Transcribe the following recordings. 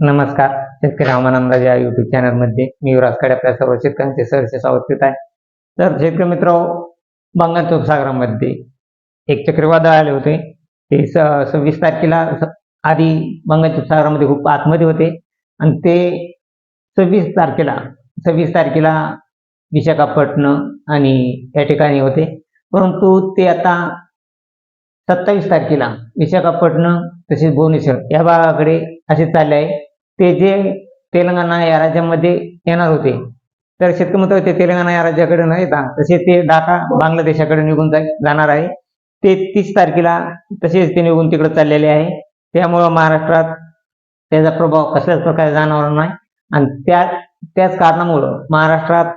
नमस्कार. शेतकरी हवामानंदाज या युट्यूब चॅनलमध्ये मी युवराजकडे आपल्या सर्व शेतकऱ्यांचे सहर्ष स्वागत आहे. तर शेतकरी मित्र बंगालच्या उपसागरामध्ये एक चक्रीवादळ आले होते. ते स- सव्वीस तारखेला आधी बंगालच्या उपसागरामध्ये खूप आतमध्ये होते. आणि ते सव्वीस तारखेला सव्वीस तारखेला विशाखापट्टणम आणि या ठिकाणी होते. परंतु ते आता सत्तावीस तारखेला विशाखापट्टणम तसेच भुवनेश्वर या भागाकडे असे चालले आहे. ते जे तेलंगणा या राज्यामध्ये येणार होते. तर शेतकरी म्हणतो ते तेलंगणा या राज्याकडे नाही येता तसे ते ढाका बांगलादेशाकडे निघून जा- जाणार आहे. ते तीस तारखेला तसेच ते निघून तिकडे चाललेले आहे. त्यामुळं महाराष्ट्रात त्याचा प्रभाव कसल्याच प्रकारे जाणवणार नाही. आणि त्या त्याच कारणामुळं महाराष्ट्रात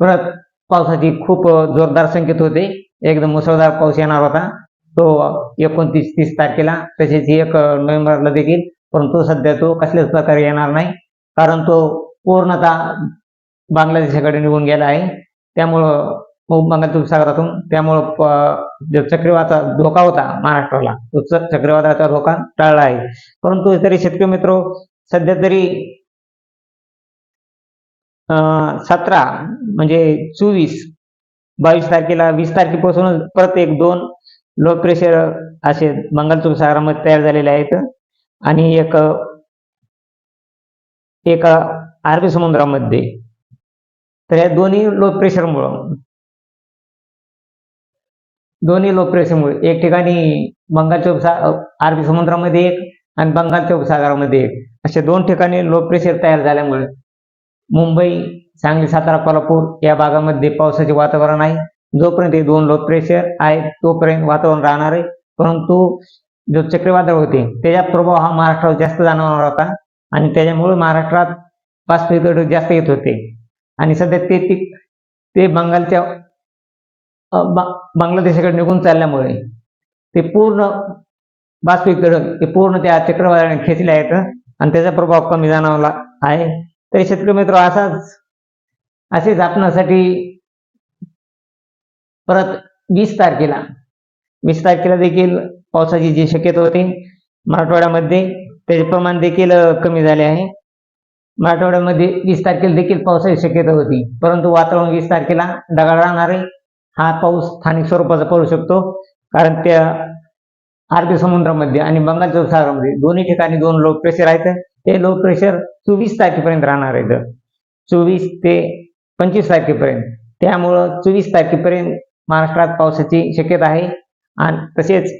परत पावसाची खूप जोरदार संकेत होते. एकदम मुसळधार पाऊस येणार होता. तो एकोणतीस तीस तारखेला तसेच एक नोव्हेंबरला देखील परंतु सध्या तो कसल्याच प्रकारे येणार नाही. कारण तो पूर्णतः बांगलादेशाकडे निघून गेला आहे. त्यामुळं मग बंगाल उपसागरातून त्यामुळं जो चक्रीवाचा धोका होता महाराष्ट्राला तो चक्रीवादळाचा धोका टाळला आहे. परंतु तरी शेतकरी मित्र सध्या तरी सतरा म्हणजे चोवीस बावीस तारखेला वीस तारखेपासूनच परत एक दोन लो प्रेशर असे बंगाल उपसागरामध्ये तयार झालेले आहेत. आणि एक एक अरबी समुद्रामध्ये. तर या दोन्ही लो प्रेशरमुळं दोन्ही लो प्रेशरमुळे एक ठिकाणी बंगालच्या उपसा अरबी समुद्रामध्ये एक आणि बंगालच्या उपसागरामध्ये एक. असे दोन ठिकाणी लो प्रेशर तयार झाल्यामुळे मुंबई सांगली सातारा कोल्हापूर या भागामध्ये पावसाचे वातावरण आहे. जोपर्यंत हे दोन लो प्रेशर आहे तोपर्यंत वातावरण राहणार आहे. परंतु जो चक्रीवादळ होते त्याचा प्रभाव हा महाराष्ट्रावर जास्त जाणवणार होता आणि त्याच्यामुळे महाराष्ट्रात बाष्पीकरण जास्त येत होते. आणि सध्या ते ते ते बंगालच्या बांगलादेशाकडे निघून चालल्यामुळे ते पूर्ण बाष्पीकरण ते पूर्ण त्या चक्रवादळाने खेचले आहेत आणि त्याचा प्रभाव कमी जाणवला आहे. तरी शेतकरी मित्र असाच असे जापण्यासाठी परत वीस तारखेला वीस तारखेला देखील पावसाची जी शक्यता होती मराठवाड्यामध्ये त्याचे प्रमाण देखील कमी झाले आहे. मराठवाड्यामध्ये वीस तारखेला देखील पावसाची शक्यता होती परंतु वातावरण वीस तारखेला ढगाळ राहणार आहे. हा पाऊस स्थानिक स्वरूपाचा पडू शकतो कारण त्या अरबी समुद्रामध्ये आणि बंगालच्या उपसागरामध्ये दोन्ही ठिकाणी दोन लो प्रेशर आहेत. ते लो प्रेशर चोवीस तारखेपर्यंत राहणार आहेत. चोवीस ते पंचवीस तारखेपर्यंत. त्यामुळं चोवीस तारखेपर्यंत महाराष्ट्रात पावसाची शक्यता आहे. आणि तसेच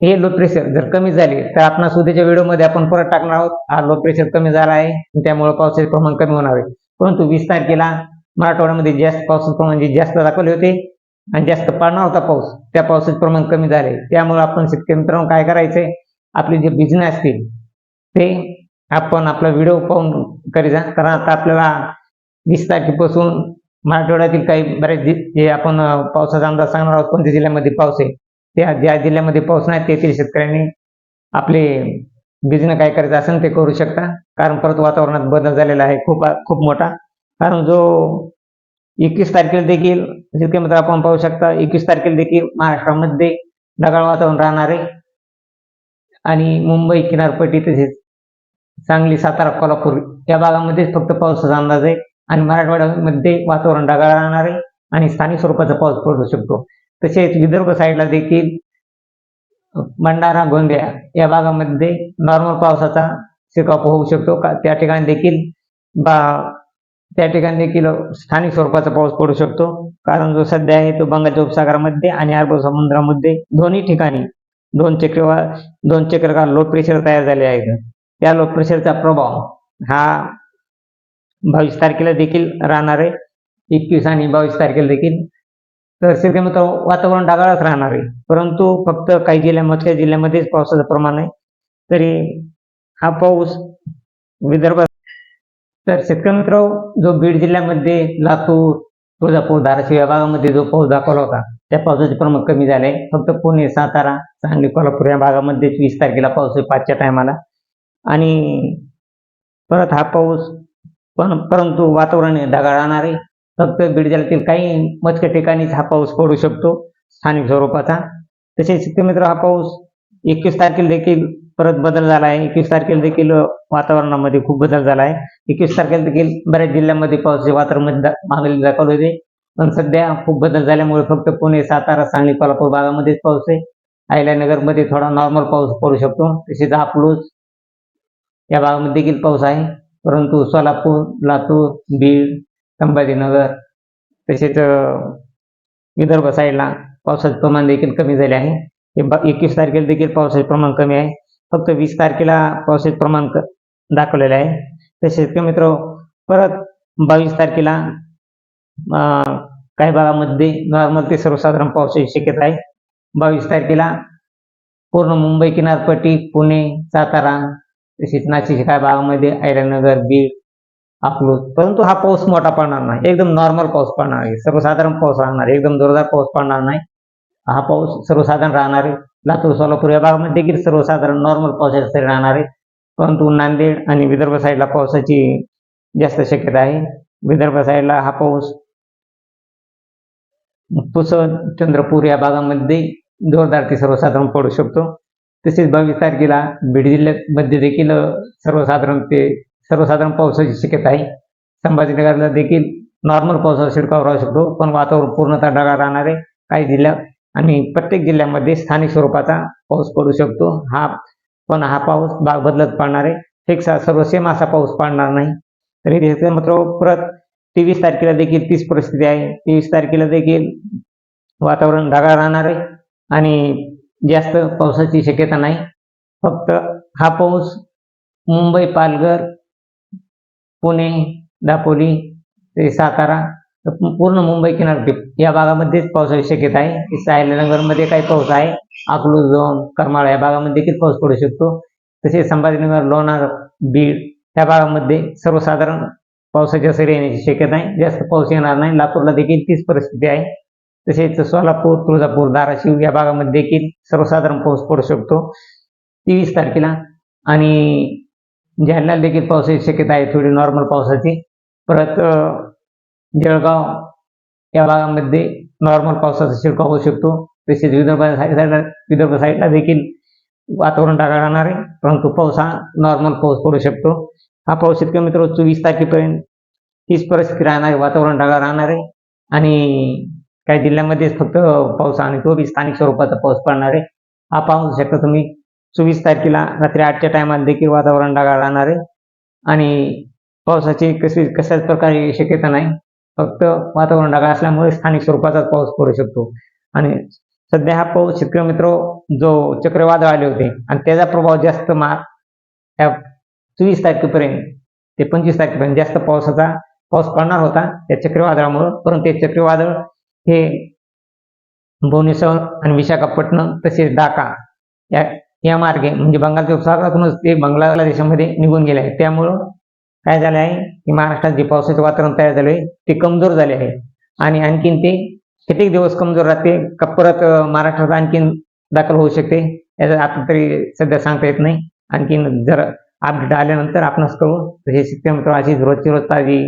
हे लो प्रेशर जर कमी झाले तर आपण उद्याच्या व्हिडिओमध्ये आपण परत टाकणार आहोत. हा लो प्रेशर कमी झाला आहे त्यामुळे पावसाचे प्रमाण कमी होणार आहे. परंतु वीस तारखेला मराठवाड्यामध्ये जास्त पावसाचे प्रमाण जे जास्त दाखवले होते आणि जास्त पडणार होता पाऊस त्या पावसाचे प्रमाण कमी झाले. त्यामुळे आपण शेतकरी मित्रांनो काय करायचंय आपले जे बिझनेस असतील ते आपण आपला व्हिडिओ पाहून करी जा. कारण आता आपल्याला वीस तारखेपासून मराठवाड्यातील काही बरेच जे आपण पावसाचा अंदाज सांगणार आहोत कोणत्या जिल्ह्यामध्ये पाऊस आहे? त्या ज्या जिल्ह्यामध्ये पाऊस नाही तेथील शेतकऱ्यांनी आपले बिझनेस काय करायचं असेल ते करू शकता. कारण परत वातावरणात बदल झालेला आहे खूप खूप मोठा. कारण जो एकवीस तारखेला देखील शेतकरी मित्र आपण पाहू शकता एकवीस तारखेला देखील महाराष्ट्रामध्ये ढगाळ वातावरण राहणार आहे. आणि मुंबई किनारपट्टी तसेच सांगली सातारा कोल्हापूर या भागामध्येच फक्त पावसाचा अंदाज आहे. आणि मराठवाड्यामध्ये वातावरण ढगाळ राहणार आहे. आणि स्थानिक स्वरूपाचा पाऊस पडू शकतो. तसेच विदर्भ साईडला देखील भंडारा गोंदिया या भागामध्ये नॉर्मल पावसाचा शिकाप होऊ शकतो. का त्या ठिकाणी देखील बा त्या ठिकाणी देखील स्थानिक स्वरूपाचा पाऊस पडू शकतो. कारण जो सध्या आहे तो बंगालच्या उपसागरामध्ये आणि अरब समुद्रामध्ये दोन्ही ठिकाणी दोन चक्रवा दोन चक्रकार लो प्रेशर तयार झाले आहेत. त्या लो प्रेशरचा प्रभाव हा बावीस तारखेला देखील राहणार आहे. एकवीस आणि बावीस तारखेला देखील तर शेतकरी वातावरण ढगाळच राहणार आहे. परंतु फक्त काही जिल्ह्यामधल्या जिल्ह्यामध्येच पावसाचं प्रमाण आहे. तरी हा पाऊस विदर्भात तर शेतकरी मित्र जो बीड जिल्ह्यामध्ये लातूर तुळजापूर धाराशिव या भागामध्ये जो पाऊस दाखवला होता त्या पावसाचे प्रमाण कमी झाले. फक्त पुणे सातारा सांगली कोल्हापूर या भागामध्ये वीस तारखेला पाऊस आहे पाचच्या टायमाला. आणि परत हा पाऊस पण परंतु वातावरण ढगाळ राहणार आहे. फक्त बीड जिल्ह्यातील काही मजक्या ठिकाणीच हा पाऊस पडू शकतो स्थानिक स्वरूपाचा. तसेच मित्र हा पाऊस एकवीस तारखेला देखील परत बदल झाला आहे. एकवीस तारखेला देखील वातावरणामध्ये खूप बदल झाला आहे. एकवीस तारखेला देखील बऱ्याच जिल्ह्यांमध्ये पावसाचे वातावरण दा- मागणी दाखवले होते. पण सध्या खूप बदल झाल्यामुळे फक्त पुणे सातारा सांगली कोल्हापूर भागामध्येच पाऊस आहे. अहिल्यानगरमध्ये थोडा नॉर्मल पाऊस पडू शकतो. तसेच हापलूस या भागामध्ये देखील पाऊस आहे. परंतु सोलापूर लातूर बीड संभाजीनगर तसेच विदर्भ साईडला पावसाचे प्रमाण देखील कमी झाले आहे. एकवीस तारखेला देखील पावसाचे प्रमाण कमी आहे. फक्त वीस तारखेला पावसाचे प्रमाण दाखवलेलं दाखवलेले आहे. तसेच मित्र परत बावीस तारखेला काही भागामध्ये नॉर्मल ते सर्वसाधारण पावसाची शक्यता आहे. बावीस तारखेला पूर्ण मुंबई किनारपट्टी पुणे सातारा तसेच नाशिक काही भागामध्ये अहिल्यानगर बीड अकलूज परंतु हा पाऊस मोठा पडणार नाही. एकदम नॉर्मल पाऊस पडणार आहे. सर्वसाधारण पाऊस राहणार एकदम जोरदार पाऊस पडणार नाही. हा पाऊस सर्वसाधारण राहणार आहे. लातूर सोलापूर या भागामध्ये देखील सर्वसाधारण नॉर्मल पावसाची सरी राहणार आहे. परंतु नांदेड आणि विदर्भ साईडला पावसाची जास्त शक्यता आहे. विदर्भ साईडला हा पाऊस पुसद चंद्रपूर या भागामध्ये जोरदार ते सर्वसाधारण पडू शकतो. तसेच बावीस तारखेला बीड जिल्ह्यामध्ये देखील सर्वसाधारण ते सर्वसाधारण पावसाची शक्यता आहे. संभाजीनगरला देखील नॉर्मल पावसाचा शिडकाव राहू शकतो पण वातावरण पूर्णतः ढगाळ राहणार आहे. काही जिल्ह्यात आणि प्रत्येक जिल्ह्यामध्ये स्थानिक स्वरूपाचा पाऊस पडू शकतो. हा पण हा पाऊस बाग बदलत पडणार आहे. फिक्स सर्व सेम असा पाऊस पडणार नाही. तरी मात्र परत तेवीस तारखेला देखील तीच परिस्थिती आहे. तेवीस तारखेला देखील वातावरण ढगाळ राहणार आहे आणि जास्त पावसाची शक्यता नाही. फक्त हा पाऊस मुंबई पालघर पुणे दापोली ते सातारा पूर्ण मुंबई किनारपट्टी या भागामध्येच पावसाची शक्यता आहे. सायलेनगरमध्ये काही पाऊस आहे. अकलूज झोन करमाळा या भागामध्ये देखील पाऊस पडू शकतो. तसेच संभाजीनगर लोणार बीड या भागामध्ये सर्वसाधारण पावसाच्या सरी येण्याची शक्यता आहे. जास्त पाऊस येणार नाही. लातूरला देखील तीच परिस्थिती आहे. तसेच सोलापूर तुळजापूर धाराशिव या भागामध्ये देखील सर्वसाधारण पाऊस पडू शकतो. तेवीस तारखेला आणि म्हणजे जालन्याला देखील पावसाची शक्यता आहे थोडी नॉर्मल पावसाची. परत जळगाव या भागामध्ये नॉर्मल पावसाचा शिडका होऊ शकतो. तसेच विदर्भ साईडला विदर्भ साईडला देखील वातावरण ढगाळ राहणार आहे. परंतु पाऊस हा नॉर्मल पाऊस पडू शकतो. हा पाऊस शेतकरी मित्र चोवीस तारखेपर्यंत तीच परिस्थिती राहणार आहे. वातावरण ढगाळ राहणार आहे. आणि काही जिल्ह्यामध्येच फक्त पाऊस आणि तो बी स्थानिक स्वरूपाचा पाऊस पडणार आहे. हा पाहू शकता तुम्ही. चोवीस तारखेला रात्री आठच्या टायमाला देखील वातावरण ढगाळ राहणार आहे. आणि पावसाची कशी कशाच प्रकारे शक्यता नाही. फक्त वातावरण ढगाळ असल्यामुळे स्थानिक स्वरूपाचाच पाऊस पडू शकतो. आणि सध्या हा पाऊस शेतकरी मित्र जो चक्रवादळ आले होते आणि त्याचा प्रभाव जास्त मार या चोवीस तारखेपर्यंत ते पंचवीस तारखेपर्यंत जास्त पावसाचा पाऊस पडणार होता. त्या चक्रीवादळामुळं परंतु ते चक्रीवादळ हे भुवनेश्वर आणि विशाखापट्टणम तसेच ढाका या या मार्गे म्हणजे बंगालच्या उपसागरातूनच ते बांगलादेशामध्ये निघून गेले आहे त्यामुळं काय झालं आहे की महाराष्ट्रात जे पावसाचे वातावरण तयार झाले ते कमजोर झाले आहे. आणि आणखीन ते कित्येक दिवस कमजोर राहते का परत महाराष्ट्रात आणखीन दाखल होऊ शकते याचा आता तरी सध्या सांगता येत नाही. आणखीन जर अपडेट आल्यानंतर आपणच कळू तर हे शिकते मित्र अशीच रोजची रोज ताजी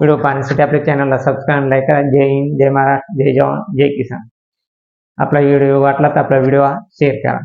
व्हिडिओ पाहण्यासाठी आपल्या चॅनलला सबस्क्राईब लाईक करा. जय हिंद जय महाराष्ट्र जय जवान जय किसान. आपला व्हिडिओ वाटला तर आपला व्हिडिओ शेअर करा.